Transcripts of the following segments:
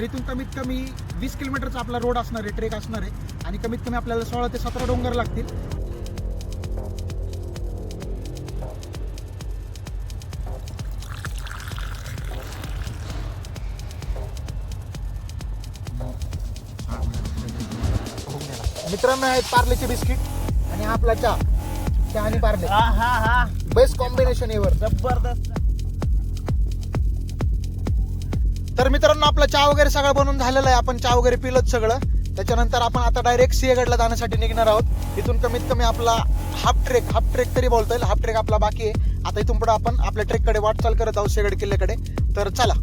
तर इथून कमीत कमी वीस किलोमीटरचा आपला रोड असणार आहे ट्रेक असणार आहे आणि कमीत कमी आपल्याला सोळा ते सतरा डोंगर लागतील. मित्रांनो आहेत पार्लेचे बिस्किट आणि आपला चहा. चहा आणि पार्ले. हा हा हा. बेस्ट कॉम्बिनेशन एवर जबरदस्त. तर मित्रांनो आपला चहा वगैरे सगळं बनवून झालेलं आहे. आपण चहा वगैरे पिलोच सगळं. त्याच्यानंतर आपण आता डायरेक्ट सिंहगडला जाण्यासाठी निघणार आहोत. इथून कमीत कमी आपला हाफ ट्रेक हाफ ट्रेक तरी बोलता येईल. हाफ ट्रेक आपला बाकी आहे. आता इथून पुढे आपण आपल्या ट्रेककडे वाटचाल करत आहोत सिंहगड किल्ल्याकडे. तर चला.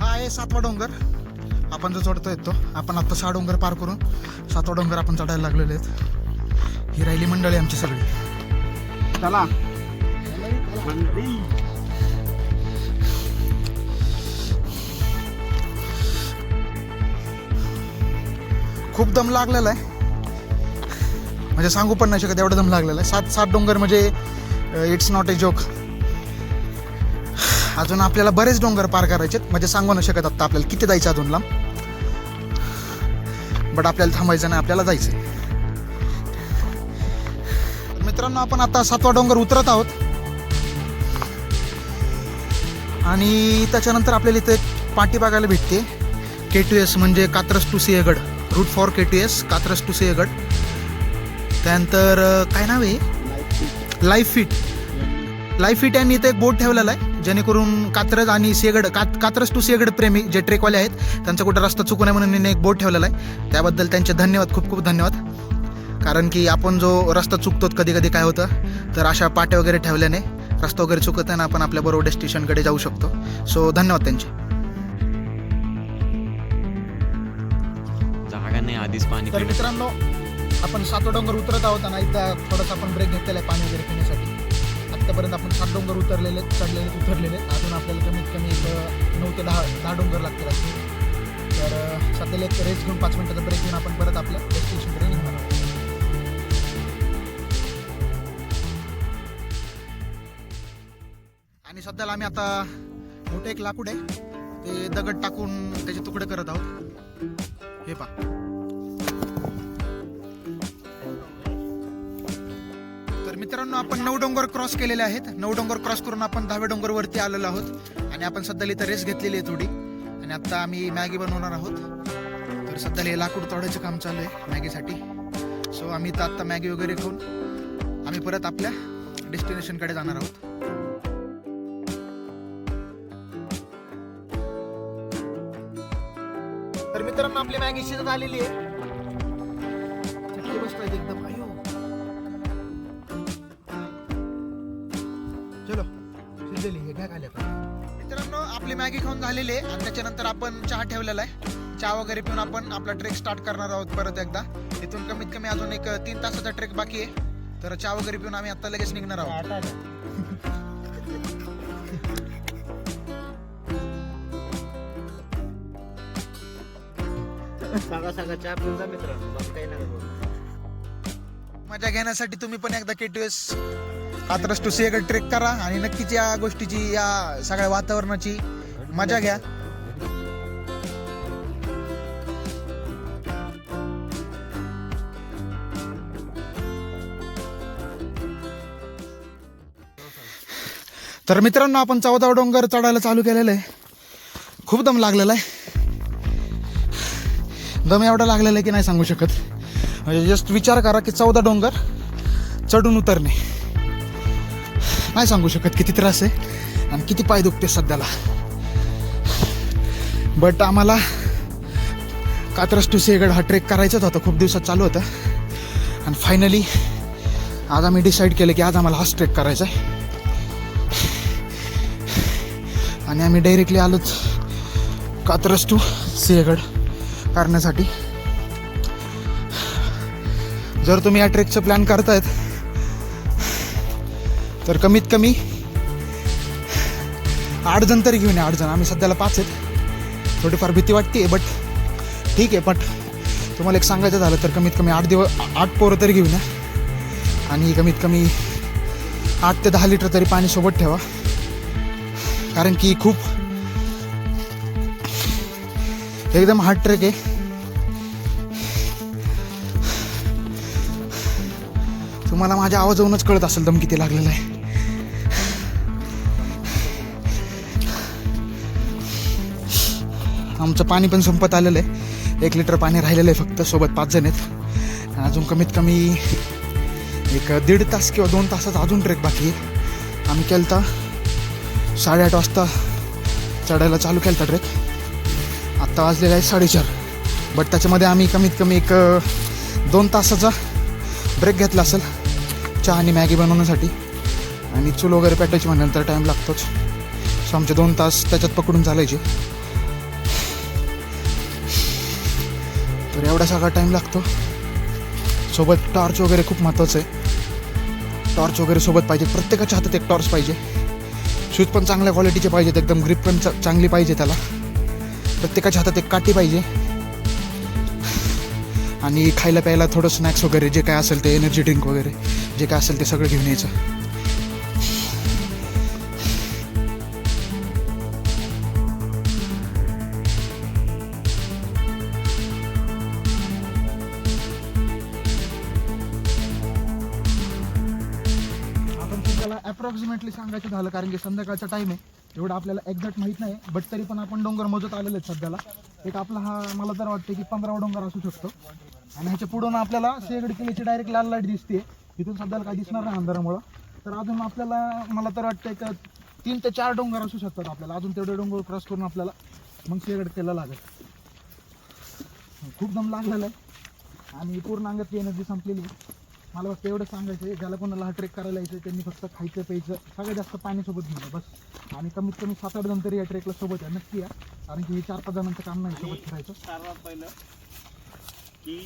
हा आहे सातवा डोंगर. आपण जो चढतो येतो आपण आता सहा डोंगर पार करून सातवा डोंगर आपण चढायला लागलेले आहेत. ही राहिली मंडळी आमची सगळी. चला. खूप दम लागलेला आहे. म्हणजे सांगू पण नाही शकत एवढा दम लागलेला आहे. सात सात डोंगर म्हणजे इट्स नॉट ए जोक अजून आपल्याला बरेच डोंगर पार करायचे म्हणजे सांगू नाही शकत आता आपल्याला किती जायचं अजून लांब बट आपल्याला थांबायचं नाही आपल्याला जायचं मित्रांनो आपण आता सातवा डोंगर उतरत आहोत. आणि त्याच्यानंतर आपल्याला इथे एक पाठी बघायला भेटते. के टू एस म्हणजे Katraj to Sinhagad. Route for K to S Katraj to Sinhagad. त्यानंतर काय नाव आहे? लाईफ फिट लाईफ फिट यांनी इथे एक बोट ठेवलेला आहे. जेणेकरून कात्रज आणि सिंहगड कात कात्रज टू सिंहगड प्रेमी जे ट्रेकवाले आहेत त्यांचा कुठं रस्ता चुकू नये म्हणून एक बोट ठेवलेला आहे. त्याबद्दल त्यांचे धन्यवाद खूप खूप धन्यवाद. कारण की आपण जो रस्ता चुकतो कधी कधी काय होतं तर अशा पाट्या वगैरे ठेवल्याने रस्ता वगैरे चुकत ना आपण आपल्या बरोबर डेस्टिनेशनकडे जाऊ शकतो. सो धन्यवाद त्यांचे. जागा नाही आधीच पाणी तर पिणं मित्रांनो आपण सातो डोंगर उतरत आहोत आणि इथं थोडासा आपण ब्रेक घेतलेला आहे पाणी वगैरे पिण्यासाठी. आत्तापर्यंत आपण सात डोंगर उतरलेले आहेत, चढलेले उतरलेले. आहेत. अजून आपल्याला कमीत कमी एक नऊ ते दहा दहा डोंगर लागतील असतील तर सध्याला एक रेस्ट घेऊन पाच मिनटाचा ब्रेक घेऊन आपण परत आपल्या डेस्टिनेशनकडे निघणार आहोत. आणि सध्याला आम्ही आता मोठे एक लाकूड आहे. ते दगड टाकून त्याचे तुकडे करत आहोत. हे पा मित्रांनो आपण नऊ डोंगर क्रॉस केलेले आहेत. नऊ डोंगर क्रॉस करून आपण दहाव्या डोंगर वरती आलेलो आहोत. आणि आपण सध्या इथं रेस्ट घेतलेली आहे थोडी. आणि आता आम्ही मॅगी बनवणार आहोत. तर सध्याला हे लाकूड तोडायचं काम चालू आहे मॅगीसाठी. सो आम्ही तर आत्ता मॅगी वगैरे खाऊन आम्ही परत आपल्या डेस्टिनेशनकडे जाणार आहोत. तर मित्रांनो आपली मॅगी शिजत आलेली आहे. मॅगी खाऊन झालेली आहे. आणि त्याच्यानंतर आपण चहा ठेवलेला आहे. चहा वगैरे पिऊन आपण आपला ट्रेक स्टार्ट करणार आहोत परत एकदा. इथून कमीत कमी अजून एक तीन तासाचा ट्रेक बाकी आहे. तर चहा वगैरे पिऊन आम्ही आता लगेच निघणार आहोत. चहा पिऊन जा मित्रांनो. काही. मजा घेण्यासाठी तुम्ही पण एकदा KTS Katraj to Sinhagad trek करा. आणि नक्कीच या गोष्टीची या सगळ्या वातावरणाची मजा घ्या. तर मित्रांनो आपण चौदा डोंगर चढायला चालू केलेलं आहे. खूप दम लागलेला आहे. दम एवढा लागलेला आहे की नाही सांगू शकत. म्हणजे जस्ट विचार करा की चौदा डोंगर चढून उतरणे. नाही सांगू शकत किती त्रास आहे आणि किती पाय दुखते सध्याला. बट आम्हाला कात्रस टू सेगड हा ट्रेक करायचाच होता. खूप दिवसात चालू होता. आणि फायनली आज आम्ही डिसाईड केलं की आज आम्हाला हाच ट्रेक करायचा आहे. आणि आम्ही डायरेक्टली आलोच कात्रस टू सिंहगड करण्यासाठी. जर तुम्ही या ट्रेकचं प्लॅन करतायत तर कमीत कमी आठ जण तरी घेऊन या आठ जण. आम्ही सध्याला पाच आहेत. थोडीफार भीती वाटते बट ठीक आहे बट तुम्हाला एक सांगायचं झालं तर कमीत कमी आठ दिवस आठ पोरं तरी घेऊन या. आणि कमीत कमी आठ ते दहा लिटर तरी पाणी सोबत ठेवा. कारण की खूप एकदम हार्ड ट्रेक आहे. तुम्हाला माझ्या आवाजावरूनच कळत असेल दम किती लागलेला आहे. आमचं पाणी पण संपत आलेलं आहे. एक लिटर पाणी राहिलेलं आहे फक्त सोबत पाच जण आहेत. अजून कमीत कमी एक दीड तास किंवा दोन तासाचा अजून ट्रेक बाकी आहे. आम्ही केलता साडेआठ वाजता चढायला चालू केलता ट्रेक. आत्ता वाजलेला आहे साडेचार. बट त्याच्यामध्ये आम्ही कमीत कमी एक दोन तासाचा ब्रेक घेतला असेल. चहा आणि मॅगी बनवण्यासाठी. आणि चूल वगैरे पेटायची तर टाईम लागतोच. सो आमचे दोन तास त्याच्यात पकडून चालायचे. तर एवढा सगळा टाईम लागतो. सोबत टॉर्च वगैरे खूप महत्त्वाचं आहे. टॉर्च वगैरे सोबत पाहिजे. प्रत्येकाच्या हातात एक टॉर्च पाहिजे. शूज पण चांगल्या क्वालिटीचे पाहिजेत. एकदम ग्रीप पण चांगली पाहिजे त्याला. प्रत्येकाच्या हातात एक काठी पाहिजे. आणि खायला प्यायला थोडं स्नॅक्स वगैरे जे काय असेल ते एनर्जी ड्रिंक वगैरे जे काय असेल ते सगळं घेऊन यायचं. अप्रॉक्सिमेटली झालं कारण की संध्याकाळचा टाईम आहे. एवढं आपल्याला एक्झॅक्ट माहीत नाही बट तरी पण आपण डोंगर मोजत आलेले आहेत सध्याला. एक आपला हा मला तर वाटतं की पंधरावा डोंगर असू शकतो. आणि ह्याच्या पुढून आपल्याला सिंहगड किल्ल्याची डायरेक्ट लाल लाइट दिसते इथून सध्याला काही दिसणार नाही अंधारामुळं. तर अजून आपल्याला मला तर वाटतं एक तीन ते चार डोंगर असू शकतात आपल्याला. अजून तेवढे डोंगर क्रॉस करून आपल्याला मग सिंहगड किल्ला लागेल. खूप दम लागलेला आहे. आणि पूर्ण अंगातली एनर्जी संपलेली आहे. मला फक्त एवढं सांगायचं आहे ज्याला कोणाला हा ट्रेक करायला यायचं त्यांनी फक्त खायचं प्यायचं सगळ्यात जास्त पाणी सोबत घेऊन या, बस. आणि कमीत कमी सात आठ जण तरी या ट्रेकला सोबत आहे नक्की या. कारण की हे चार पाच जणांचं काम नाही सोबत फिरायचं. सर्वात पहिलं की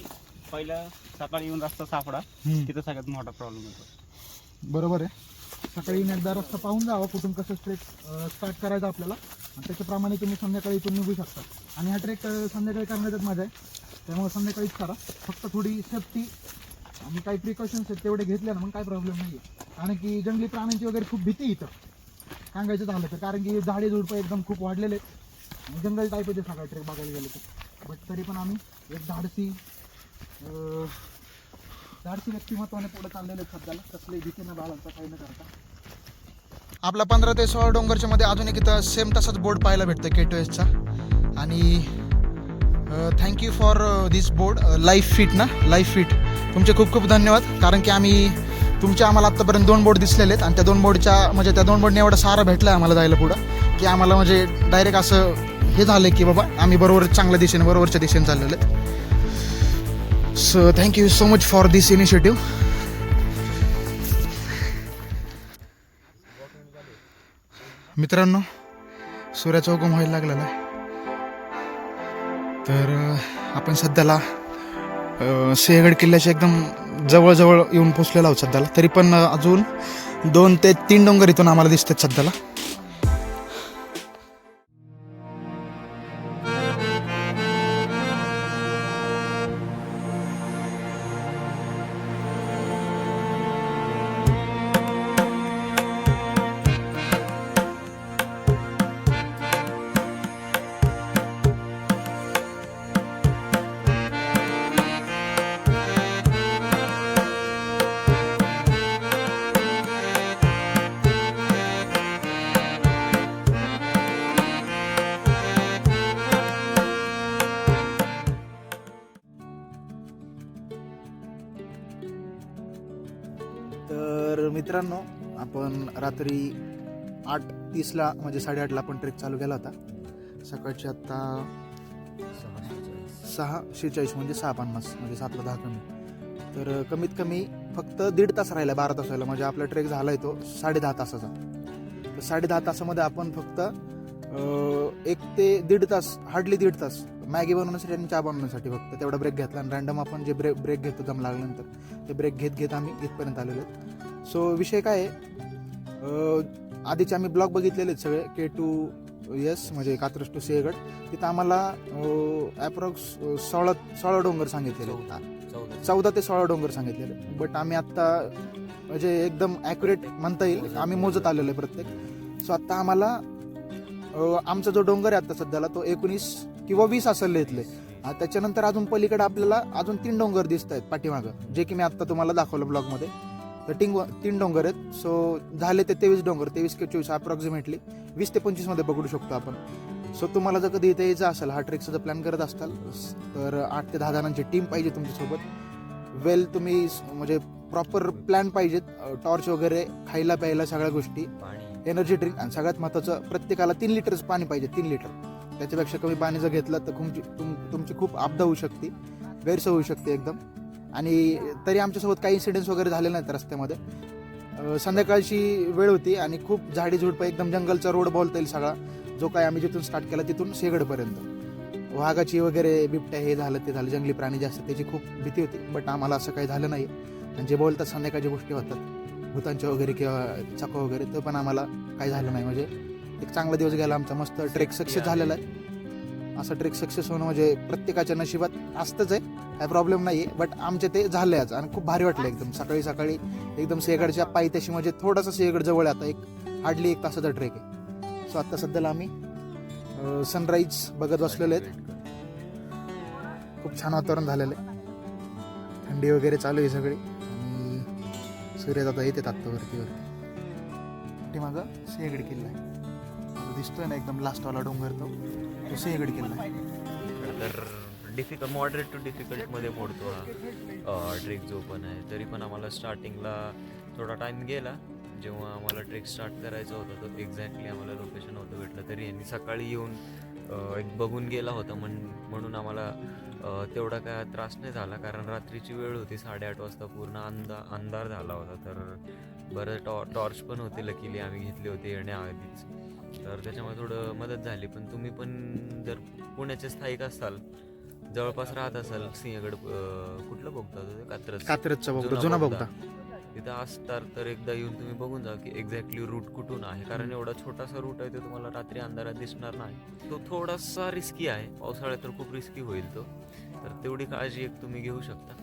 पहिलं सकाळी येऊन रस्ता सापडा. हम्म. तिथं सगळ्यात मोठा प्रॉब्लेम येतो बरोबर आहे. सकाळी येऊन एकदा रस्ता पाहून जावा कुठून कसं ट्रेक स्टार्ट करायचं आपल्याला. आणि त्याच्याप्रमाणे तुम्ही संध्याकाळी इथून निघू शकता. आणि हा ट्रेक संध्याकाळी करण्यातच मजा आहे. त्यामुळे संध्याकाळीच करा. फक्त थोडी सेफ्टी आणि काही प्रिकॉशन्स आहेत तेवढे घेतले ना मग काही प्रॉब्लेम नाही आहे कारण की जंगली प्राण्यांची वगैरे खूप भीती इथं. सांगायचं झालं तर कारण की झाडे झुडपं एकदम खूप वाढलेले आहेत. जंगल टाईप आहे सगळं ट्रेक बघायला गेलं तर. बट तरी पण आम्ही एक धाडसी धाडसी व्यक्तिमत्वाने पुढे चाललेले आहेत सध्याला. कसले भीती न बाळांचा काही न करता. आपला पंधरा ते सोळा डोंगरच्या मध्ये अजून एक इथं सेम तसाच बोर्ड पाहायला भेटतं के टू एसचा आणि thank you for this board life fit ना? लाईफ फिट तुमचे खूप खूप धन्यवाद. कारण की आम्ही तुमच्या आम्हाला आत्तापर्यंत दोन बोर्ड दिसलेले आहेत आणि त्या दोन बोर्डच्या म्हणजे त्या दोन बोर्डने एवढा सारं भेटला आहे आम्हाला जायला पुढं की आम्हाला म्हणजे डायरेक्ट असं हे झालं की बाबा आम्ही बरोबर चांगल्या दिशेने बरोबरच्या दिशेने चाललेलो आहेत. So thank you so much for this initiative मित्रांनो सूर्याचा उगम व्हायला लागलेला आहे तर आपण सध्याला सिंहगड किल्ल्याच्या एकदम जवळजवळ येऊन पोचलेला आहोत सध्याला. तरी पण अजून दोन ते तीन डोंगर इथून आम्हाला दिसतात सध्याला. तर मित्रांनो आपण रात्री आठ तीसला म्हणजे साडेआठला आपण ट्रेक चालू केला होता. सकाळची आत्ता सहा शेहेचाळीस म्हणजे सहा पन्नास म्हणजे सातला दहा कमी. तर कमीत कमी फक्त दीड तास राहिला बारा तास राहिला. म्हणजे आपला ट्रेक झाला आहे तो साडे दहा तासाचा. तर साडे दहा तासामध्ये आपण फक्त एक ते दीड तास हार्डली दीड तास मॅगी बनवण्यासाठी आणि चहा बनवण्यासाठी फक्त. तेवढा ब्रेक घेतला आणि रँडम आपण जे ब्रेक ब्रेक घेतो दम लागल्यानंतर ते ब्रेक घेत घेत आम्ही इथपर्यंत आलेलो आहेत. सो विषय काय आहे? आधीचे आम्ही ब्लॉग बघितलेले आहेत सगळे के टू येस म्हणजे कात्रज टू सिंहगड. तिथं आम्हाला ॲप्रॉक्स सोळा सोळा डोंगर सांगितलेले चौदा चौदा. ते सोळा डोंगर सांगितलेले बट आम्ही आत्ता म्हणजे एकदम ॲक्युरेट म्हणता येईल. आम्ही मोजत आलेलो आहे प्रत्येक. सो आत्ता आम्हाला आमचा जो डोंगर आहे आता सध्याला तो एकोणीस किंवा वीस असेल आ, त्याच्यानंतर अजून पलीकडे आपल्याला अजून तीन डोंगर दिसत आहेत पाठीमागं जे की मी आत्ता तुम्हाला दाखवलं ब्लॉगमध्ये. तर तीन तीन डोंगर आहेत. सो झाले ते तेवीस डोंगर तेवीस ते चोवीस अप्रॉक्सिमेटली वीस ते पंचवीसमध्ये पकडू शकतो आपण. सो तुम्हाला जर कधी इथे यायचं असेल हा ट्रेकचा जर प्लॅन करत असाल तर आठ ते दहा जणांची टीम पाहिजे तुमच्यासोबत. वेल तुम्ही म्हणजे प्रॉपर प्लॅन पाहिजेत. टॉर्च वगैरे खायला प्यायला सगळ्या गोष्टी एनर्जी ड्रिंक आणि सगळ्यात महत्त्वाचं प्रत्येकाला तीन लिटरच पाणी पाहिजे तीन लिटर त्याच्यापेक्षा कमी पाणी जर घेतलं तर तुमची तुम तुमची खूप आपदा होऊ शकते. गैरसोय होऊ शकते एकदम. आणि तरी आमच्यासोबत काही इन्सिडेंट्स वगैरे झाले नाहीत रस्त्यामध्ये. संध्याकाळची वेळ होती आणि खूप झाडी झुडपं एकदम जंगलचा रोड बोलता येईल सगळा. जो काय आम्ही जिथून स्टार्ट केला तिथून शेगडपर्यंत. वाघाची वगैरे बिबट्या हे झालं ते झालं जंगली प्राणी जे असतात त्याची खूप भीती होती. बट आम्हाला असं काही झालं नाही. आणि जे बोलतात संध्याकाळच्या गोष्टी होतात. भूतांच्या वगैरे किंवा चको वगैरे तर पण आम्हाला काही झालं नाही. म्हणजे एक चांगला दिवस गेला आमचा. मस्त ट्रेक सक्सेस झालेला आहे. असा ट्रेक सक्सेस होणं म्हणजे प्रत्येकाच्या नशिबात असतंच आहे. काय प्रॉब्लेम नाही आहे बट आमचे ते झाले आज आणि खूप भारी वाटलं एकदम. सकाळी सकाळी एकदम सिंहगडच्या पायथ्याशी म्हणजे थोडासा सिंहगड जवळ आता. एक हार्डली एक तासाचा ट्रेक आहे. सो आता सध्याला आम्ही सनराईज बघत बसलेले आहेत. खूप छान वातावरण झालेलं आहे. थंडी वगैरे चालू आहे सगळी. आणि सूर्य आता येते आत्ता वरती वरती. मागं सिंहगड किल्ला आहे. दिसतोय ना एकदम लास्टवाला डोंगर तो. तो सिंहगड किल्ला आहे. तर डिफिकल्ट मॉडरेट टू डिफिकल्टमध्ये मोडतो हा. ट्रेक जो पण आहे. तरी पण आम्हाला स्टार्टिंगला थोडा टाईम गेला. जेव्हा आम्हाला ट्रेक स्टार्ट करायचा होता तो एक्झॅक्टली आम्हाला लोकेशन होतं भेटलं. तरी यांनी सकाळी येऊन एक बघून गेला होता म्हण म्हणून आम्हाला तेवढा काय त्रास नाही झाला. कारण रात्रीची वेळ होती साडेआठ वाजता पूर्ण अंदा अंधार झाला होता. तर बरं टॉ टॉर्च पण होते लकीली आम्ही घेतले होते येण्याआधीच तर त्याच्यामुळे थोडं मदत झाली. पण तुम्ही पण जर पुण्याचे स्थायिक असाल जवळपास राहत असाल सिंहगड अं, कुठलं बघता कात्रज. कात्रजचा बघता जुना. बघता. तिथं असतात तर एकदा येऊन तुम्ही बघून जा की एक्झॅक्टली रूट कुठून आहे. कारण एवढा छोटासा रूट आहे तो तुम्हाला रात्री अंधारात दिसणार नाही. तो थोडासा रिस्की आहे. पावसाळ्यात तर खूप रिस्की होईल तो. तर तेवढी काळजी एक तुम्ही घेऊ शकता.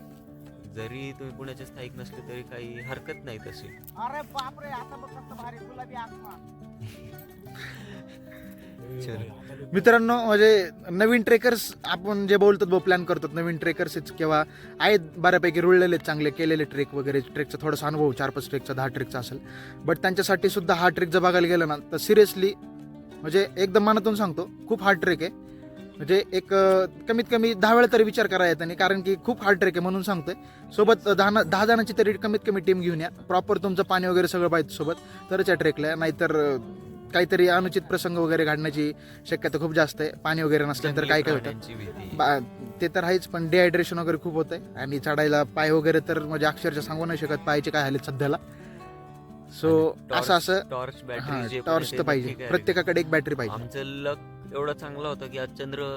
जरी तुम्ही पुण्याचे स्थायिक नसले तरी काही हरकत नाही तशी. अरे बापरे आता बघ कसं भारी गुलाबी आसमान. मित्रांनो म्हणजे नवीन ट्रेकर्स आपण जे बोलतो बो प्लॅन करतो. नवीन ट्रेकर्स किंवा आहेत बऱ्यापैकी रुळलेले चांगले केलेले ट्रेक वगैरे. ट्रेकचा थोडासा अनुभव चार पाच ट्रेकचा दहा ट्रेकचा असेल. बट त्यांच्यासाठी सुद्धा हा ट्रेक जर बघायला गेला ना तर सिरियसली म्हणजे एकदम मनातून सांगतो खूप हार्ड ट्रेक आहे. म्हणजे एक कमीत कमी दहा वेळा तरी विचार करा येत कारण की खूप हार्ड ट्रेक आहे म्हणून सांगतोय. सोबत दहा दहा जणांची तरी कमीत कमी टीम घेऊन या. प्रॉपर तुमचं पाणी वगैरे सगळं पाहिजे सोबत. तरच या ट्रेकला नाहीतर काहीतरी अनुचित प्रसंग वगैरे घडण्याची शक्यता खूप जास्त आहे. पाणी वगैरे नसल्यानंतर काय काय होतं? ते तर आहेच पण डिहायड्रेशन वगैरे खूप होत आहे आणि चढायला पाय वगैरे तर म्हणजे अक्षरशः सांगू नाही शकत पायाचे काय झाले सध्याला. सो असं असं टॉर्च तर पाहिजे. प्रत्येकाकडे. एक बॅटरी पाहिजे. आमचं लक एवढा चांगला होता की आज चंद्र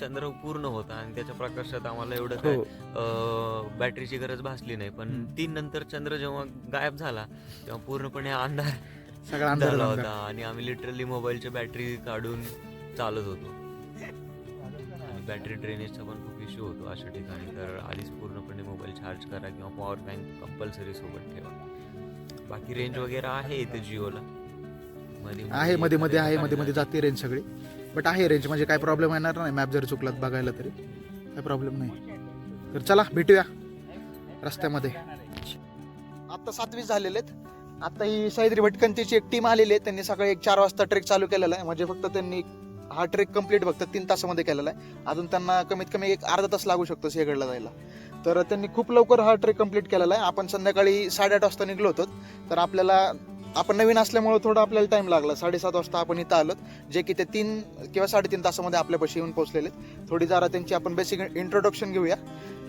चंद्र पूर्ण होता आणि त्याच्या प्रकाशात आम्हाला एवढं काय हो अं, बॅटरीची गरज भासली नाही. पण. तीन नंतर चंद्र जेव्हा गायब झाला तेव्हा पूर्णपणे अंधार सगळा झाला. होता आणि आम्ही लिटरली मोबाईलची बॅटरी काढून चालत होतो. बॅटरी ड्रेनेजचा पण खूप इश्यू होतो अशा ठिकाणी. तर आधीच पूर्णपणे मोबाईल चार्ज करा किंवा पॉवर बँक कंपल्सरी सोबत ठेवा. बाकी रेंज वगैरे आहे इथे जिओला. आहे मध्ये मध्ये आहे मध्ये मध्ये जाते रेंज सगळी. बट आहे रेंज म्हणजे काय प्रॉब्लेम येणार नाही. मॅप जर चुकलात बघायला तरी. काय प्रॉब्लेम नाही. तर चला भेटूया. रस्त्यामध्ये. आता सातवीस झालेले आहेत. आता ही सह्याद्री भटकंतीची एक टीम आलेली आहे. त्यांनी सकाळी एक चार वाजता ट्रेक चालू केलेला आहे. म्हणजे फक्त त्यांनी हा ट्रेक कंप्लीट फक्त तीन तासामध्ये केलेला आहे. अजून त्यांना कमीत कमी एक अर्धा तास लागू शकतो सिंहगडला जायला. तर त्यांनी खूप लवकर हा ट्रेक कंप्लीट केलेला आहे. आपण संध्याकाळी साडेआठ वाजता निघलो होतो. तर आपल्याला आपण नवीन असल्यामुळे थोडं आपल्याला टाइम लागला. साडेसात वाजता आपण इथं आलो जे की ते तीन किंवा साडेतीन तासामध्ये आपल्यापाशी येऊन पोहोचलेले. थोडी जरा त्यांची आपण बेसिक इंट्रोडक्शन घेऊया.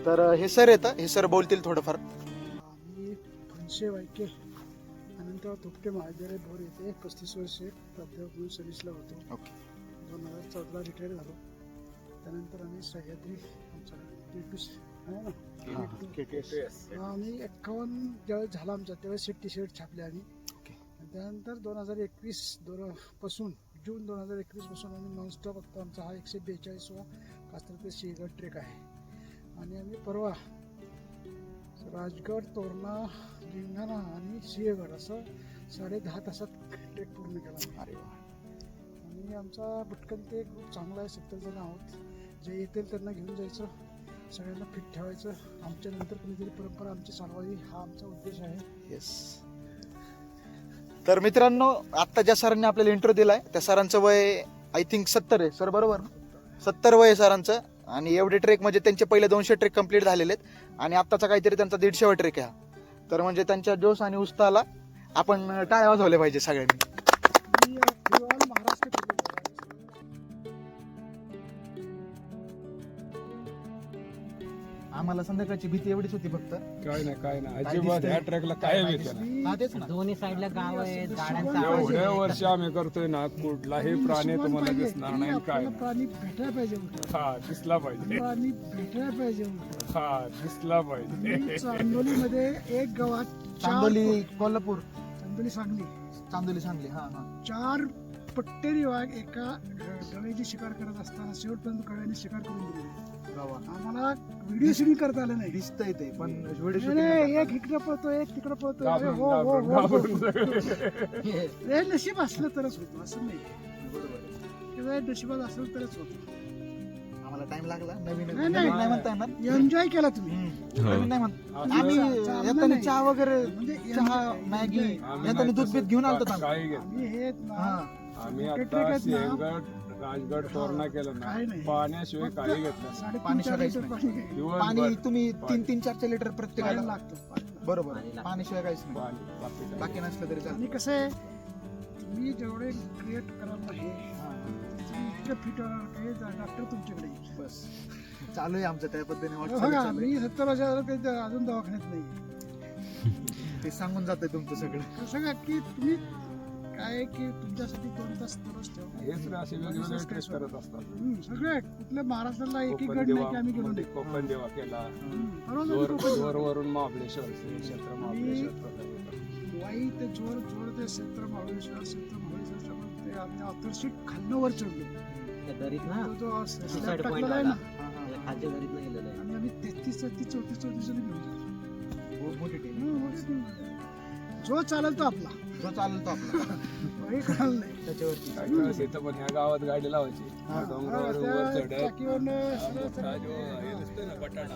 तर हे सर येतं. हे सर बोलतील थोडंफार. मी फनशे वायके अनंतराव तुपटे महाविद्यालय भोर येथे पस्तीस वर्षे प्राध्यापक म्हणून सर्व्हिसला होतो. ओके. दोन हजार चौदाला रिटायर झालो. त्यानंतर आम्ही सह्याद्री आमचा आणि एक्कावन्न ज्यावेळेस झाला आमचा त्यावेळेस टी शर्ट छापले आम्ही. त्यानंतर दोन हजार एकवीस दोन पासून जून दोन हजार एकवीसपासून आम्ही नॉनस्टॉप आता आमचा हा एकशे बेचाळीसवा कास्तर ते सिंहगड ट्रेक आहे. आणि आम्ही परवा राजगड तोरणा लिंगाणा आणि सिंहगड असं साडे दहा तासात ट्रेक पूर्ण केला. अरे वा. आणि आमचा भटकन ते खूप चांगला आहे सत्तर जण आहोत. जे येतील त्यांना घेऊन जायचं सगळ्यांना फिट ठेवायचं. आमच्या नंतर कुणीतरी परंपरा आमची चालवावी हा आमचा उद्देश आहे. येस तर मित्रांनो आत्ता ज्या सरांनी आपल्याला इंट्रो दिलाय त्या सरांचं वय आय थिंक सत्तर आहे. सर बरोबर ना? सत्तर वय आहे सरांचं. आणि एवढे ट्रेक म्हणजे त्यांचे पहिले दोनशे ट्रेक कंप्लीट झालेले आहेत. आणि आत्ताचा काहीतरी त्यांचा दीडशेवा ट्रेक आहे हा. तर म्हणजे त्यांच्या जोश आणि उत्साहाला आपण टाळ्या वाजवले पाहिजे सगळ्यांनी. आम्हाला संध्याकाळची भीती एवढीच होती फक्त. काय नाही काय नाही. अजिबात? ह्या ट्रॅकला काय नाही. हा तेच ना. दोन्ही साईडला गाव आहे एवढ्या. वर्ष आम्ही करतोय ना कुठलाही प्राणी तुम्हाला दिसणार की नाही काय नाही. प्राणी भेटायला पाहिजे उलटं. हा दिसला पाहिजे. प्राणी भेटायला पाहिजे उलटं. हा दिसला पाहिजे. चांदोलीमध्ये एक गावात चार चांदोली कोल्हापूर. पट- चांदोली सांगली. चांदोली सांगली हा हा. चार पट्टेरी वाघ एका गव्याची शिकार करत असताना शेवटपर्यंत गव्याने शिकार करून दिली. गावा आम्हाला व्हिडिओ शूटिंग करता आलं नाही. दिसतंय ते पण व्हिडिओ नाही, शूटिंग नाही, एक इकडे पळतो एक तिकडे पळतो अरे घाबरून हो हो घाबरून हो, हो. घाबरून सगळे. हे नशीब असलं तरच होतं असं नाही. किंवा नशिबात असलं तरच होतं. आम्हाला टाइम लागला. नवीन नाही, नवीन नाही. नाही म्हणता येणार. एन्जॉय केला तुम्ही. हम्म. नवीन नाही म्हणत आम्ही चाललं येताना नाही. चहा वगैरे म्हणजे चहा enjoy- मॅगी येताना दूध बीत घेऊन आलतो का- काही घेत आम्ही हे ना. हा. आम्ही आता राजगड तोरणा केलं ना काही नाही. पाण्याशिवाय काही घेतलं. साडेतीन पाणी चार शिवायच लिटर नाही. पाणी घ्यायचं. दिवसभर पाणी तुम्ही. तीन तीन चार चार लिटर प्रत्येकाला लागतं पाणी लागतं. बरोबर पाणी लागतं. पाण्याशिवाय काहीच नाही पाणी बाकी काही बाकी नसलं तरी चालतं आणि कसं आहे तुम्ही जेवढे क्रिएट कराल हे हा, तुम्ही इतकं फिट होणार हे डॉक्टर तुमच्याकडे येईल. बस चालू आहे आमचं त्या पद्धतीने हो वाटचाल चालू आहे. मी सत्तर वर्षाला काही अजून दवाखान्यात नाही ते सांगून जातंय तुमचं सगळं कसं का की तुम्ही काय की तुमच्यासाठी दोन तास तरच ठेवा? हेच ना असे वेगवेगळे ट्रेक करत असतात. हम्म, सगळे कुठल्या महाराष्ट्राला एक एक कोकण गड देवा नाही की आम्ही गेलो मध्ये नाही? कोकण देवा केला. हम्म, जोर कोकण जोर देवा. वरून महाबळेश्वर श्री क्षेत्र महाबळेश्वर प्रकल्प. वाई ते जोर जोर ते क्षेत्र महाबळेश्वर क्षेत्र महाबळेश्वर ते आम्ही ऑथरशीट खालनं वर चढलो. त्या दरीत ना? तो जो Suicide slab point टाकलेला आहे ना? त्या. खालच्या दरीत नाही गेलेलं आहे. आणि आम्ही तेहतीस तेहतीस चौतीस चौतीस जण घेऊन मोठी team. हम्म, मोठी team आहे. जो चालेल तो आपला. जो चालेल तो आपला. काही कळालं नाही. त्याच्यावरती इथं पण ह्या गावात गाडी लावायची. डोंगरावर त्या वर चढत चाकीवरनं सगळं मोठा चढत जो हे गेलं. दिसतोय ना बटाटा.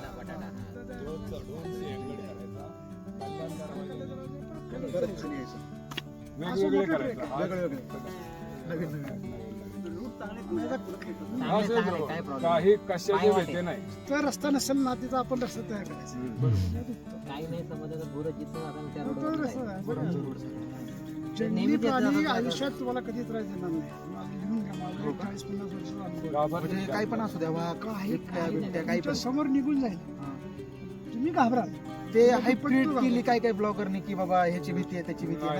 तो चढून सिंहगड करायचा. कल्याण करायचं. परत खाली यायचं. वेगवेगळे मोठं करायचं. वेगळे वेगळे. नवीन नवीन. काही कशाचे. भेटे नाही. तर रस्ता नसेल ना तिथं आपण रस्ता तयार करायचा. काही नाही सगळं. जंगली प्राणी आयुष्यात तुम्हाला कधी त्रास देणार नाही. म्हणजे काही पण असू द्या वाघ काही- समोर निघून जाईल. तुम्ही घाबराल ते घाबरतो. केली काय काय ब्लॉगरने की बाबा ह्याची भीती आहे त्याची भीती आहे?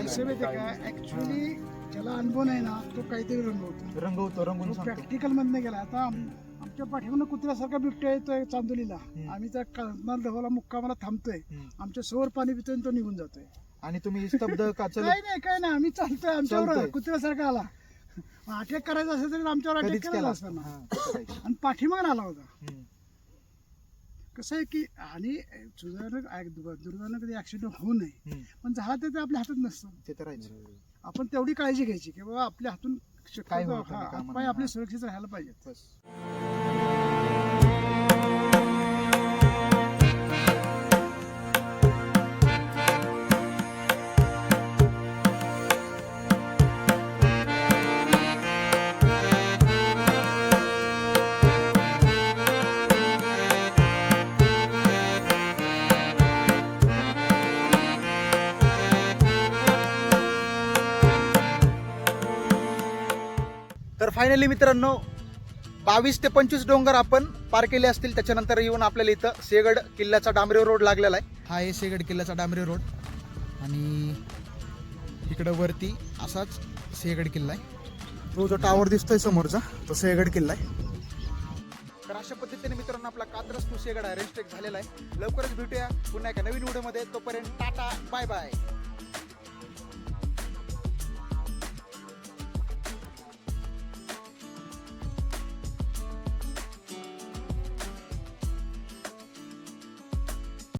ऍक्च्युली ज्याला अनुभव नाही ना तो काहीतरी रंगवतो. रंगवतो रंगून तो सांगतो. प्रॅक्टिकल मधनं गेला. आता आम- आमच्या पाठीमागनं कुत्र्यासारखा बिबट्या येतोय चांदोलीला. आम्ही त्या कळणार धवाला मुक्कामाला थांबतोय. हम्म. आमच्यासमोर पाणी पितोय आणि तो निघून जातोय. आणि तुम्ही स्तब्ध का चल काय नाही काय नाही. आम्ही चालतोय आमच्यावर. चालतोय. कुत्र्यासारखा आला. अटॅक करायचा असेल तरी आमच्यावर अटॅक कधीच केला असताना हा, काही. आणि पाठीमागून आला होता. हम्म. कसं आहे की आणि सुधारणं दुर्दैवानं कधी ऍक्सिडेंट होऊ नये. पण झाला तर आपल्या हातात नसतं ते तर राहायचं आपण तेवढी काळजी घ्यायची की बाबा आपल्या हातून काय शक्यतो होतं नाही कामाला. हातपाय आपले हा. सुरक्षित राहायला पाहिजेत तर फायनली मित्रांनो बावीस ते पंचवीस डोंगर आपण पार केले असतील. त्याच्यानंतर येऊन आपल्याला इथं सेगड किल्ल्याचा डांबरी रोड लागलेला आहे. हा आहे सेगड किल्ल्याचा डांबरी रोड. आणि इकडं वरती असाच सेगड किल्ला आहे. तो जो टावर दिसतोय समोरचा तो सेगड किल्ला आहे. तर अशा पद्धतीने मित्रांनो आपला कात्रज टू सेगड हा रेस्ट्रिक्ट झालेला आहे. लवकरच भेटूया पुन्हा एका नवीन व्हिडिओमध्ये तोपर्यंत टाटा बाय बाय